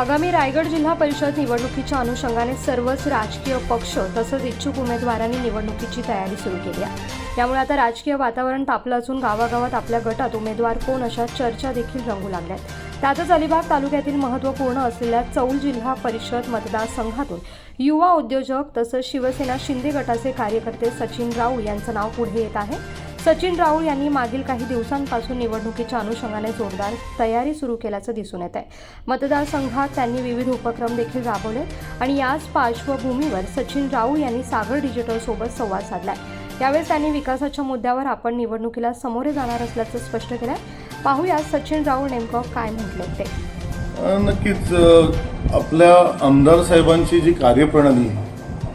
आगामी रायगड जिल्हा परिषद निवडणुकीच्या अनुषंगाने सर्वच राजकीय पक्ष तसंच इच्छुक उमेदवारांनी निवडणुकीची तयारी सुरू केली आहे. त्यामुळे आता राजकीय वातावरण तापलं असून गावागावात आपल्या गटात उमेदवार कोण अशा चर्चा देखील रंगू लागल्यात त्यातच अलिबाग तालुक्यातील महत्त्वपूर्ण असलेल्या चौल जिल्हा परिषद मतदारसंघातून युवा उद्योजक तसंच शिवसेना शिंदे गटाचे कार्यकर्ते सचिन राऊळ यांचं नाव पुढे येत आहे. सचिन राऊळ यांनी मागील काही दिवसांपासून निवडणुकीच्या अनुषंगाने जोरदार तयारी सुरू केल्याचं दिसून येत आहे मतदारसंघात त्यांनी विविध उपक्रम देखील राबवले आणि याच पार्श्वभूमीवर सचिन राऊळ यांनी सागर डिजिटल सोबत संवाद साधलाय. यावेळेस त्यांनी विकासाच्या मुद्द्यावर आपण निवडणुकीला सामोरे जाणार असल्याचं स्पष्ट केलंय. पाहूया सचिन राऊळ नेमकं काय म्हटले ते. नक्कीच आपल्या आमदार साहेबांची जी कार्यप्रणाली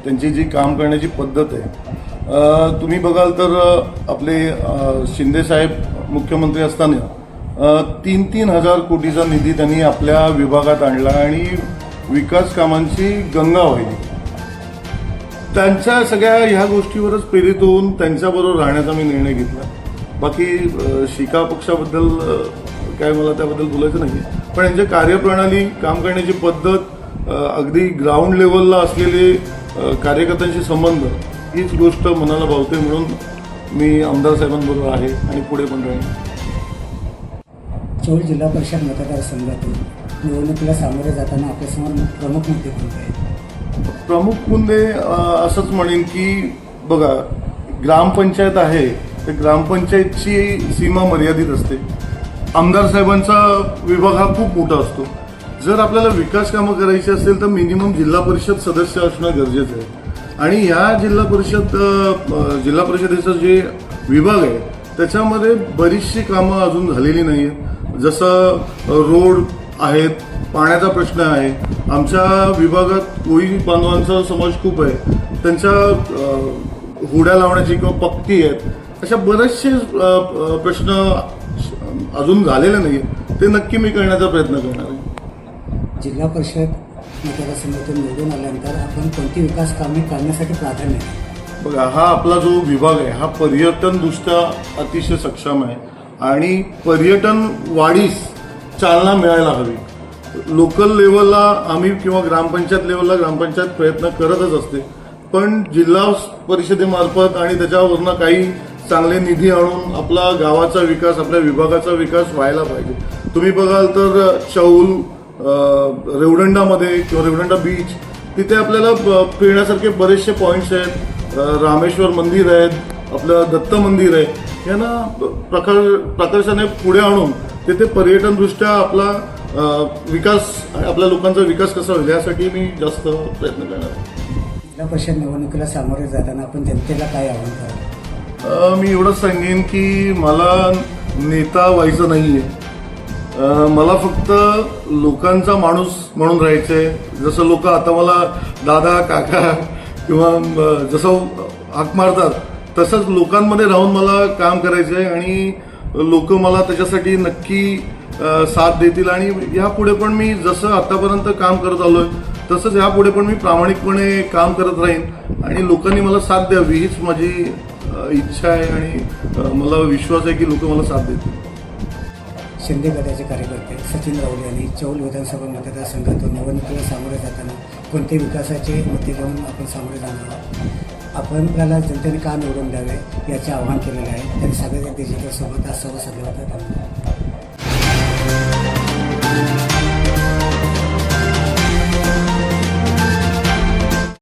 त्यांची जी काम करण्याची पद्धत आहे तुम्ही बघाल तर आपले शिंदे साहेब मुख्यमंत्री असताना तीन तीन हजार कोटीचा निधी त्यांनी आपल्या विभागात आणला आणि विकास कामांची गंगा वाहिली. त्यांच्या सगळ्या ह्या गोष्टीवरच प्रेरित होऊन त्यांच्याबरोबर राहण्याचा मी निर्णय घेतला. बाकी शिका पक्षाबद्दल काय मला त्याबद्दल बोलायचं नाही. पण यांच्या कार्यप्रणाली काम करण्याची पद्धत अगदी ग्राउंड लेवलला असलेले कार्यकर्त्यांशी संबंध हीच गोष्ट मनाला भावते म्हणून मी आमदार साहेबांबरोबर आहे आणि पुढे पण राहीन. चौल जिल्हा परिषद मतदारसंघातून निवडणुकीला सामोरे जाताना आपल्यासमोर प्रमुख मुद्दे कोणते आहेत? प्रमुख मुद्दे असंच म्हणेन की बघा ग्रामपंचायत आहे तर ग्रामपंचायतची सीमा मर्यादित असते. आमदार साहेबांचा विभाग हा खूप मोठा असतो. जर आपल्याला विकास कामं करायची असेल तर मिनिमम जिल्हा परिषद सदस्य असणं गरजेचं आहे. आणि या जिल्हा परिषद जिल्हा परिषदेचं जे विभाग आहे त्याच्यामध्ये बरीचशी कामं अजून झालेली नाही आहेत जसं रोड आहेत पाण्याचा प्रश्न आहे. आमच्या विभागात कोळी बांधवांचा समाज खूप आहे. त्यांच्या हुड्या होड्या लावण्याची किंवा पक्की आहेत. अशा बरेचसे प्रश्न अजून झालेले नाही ते नक्की मी करण्याचा प्रयत्न करणार आहे. जिल्हा परिषद मतदारसंघातून निवडून आल्यानंतर आपण कोणती विकास कामे करण्यासाठी प्राधान्य आहे बघा हा आपला जो विभाग आहे हा पर्यटनदृष्ट्या अतिशय सक्षम आहे. आणि पर्यटन वाढीस चालना मिळायला हवी. लोकल लेवलला आम्ही किंवा ग्रामपंचायत लेवलला ग्रामपंचायत प्रयत्न करतच असते. पण जिल्हा परिषदेमार्फत आणि त्याच्यावरनं काही चांगले निधी आणून आपला गावाचा विकास आपल्या विभागाचा विकास व्हायला पाहिजे. तुम्ही बघाल तर चौल अ, रेवदंडामध्ये किंवा रेवदंडा बीच तिथे आपल्याला फिरण्यासारखे बरेचसे पॉइंट्स आहेत. रामेश्वर मंदिर आहेत आपलं दत्त मंदिर आहे. यांना प्रकार प्रकर्षाने पुढे आणून तिथे पर्यटनदृष्ट्या आपला विकास आणि आपल्या लोकांचा विकास कसा होईल यासाठी मी जास्त प्रयत्न करणार आहे. जिल्हा परिषद निवडणुकीला सामोरे जाताना आपण जनतेला काय आव्हान मी एवढंच सांगेन की मला नेता व्हायचं नाहीये. अ, मला फक्त लोकांचा माणूस म्हणून राहायचंय. जसं लोक आता मला दादा काका किंवा जसं हाक मारतात तसंच लोकांमध्ये राहून मला काम करायचंय आणि लोक मला त्याच्यासाठी नक्की साथ देतील. आणि यापुढे पण मी जसं आतापर्यंत काम करत आलोय तसंच यापुढे पण मी प्रामाणिकपणे काम करत राहीन. आणि लोकांनी मला साथ द्यावी हीच माझी इच्छा आहे आणि मला विश्वास आहे की लोक मला साथ देतील. शिंदे गटाचे कार्यकर्ते सचिन राहुल यांनी चौल विधानसभा मतदारसंघातून निवडणुकीला सामोरे जाताना कोणते विकासाचे मुद्दे घेऊन आपण सामोरे जाणार आहोत? आपण आपल्याला जनतेने का निवडून द्यावे याचे आवाहन केलेले आहे. त्यांनी सगळ्या जनतेच्या सोबत आज संवाद साधला होता धन्यवाद.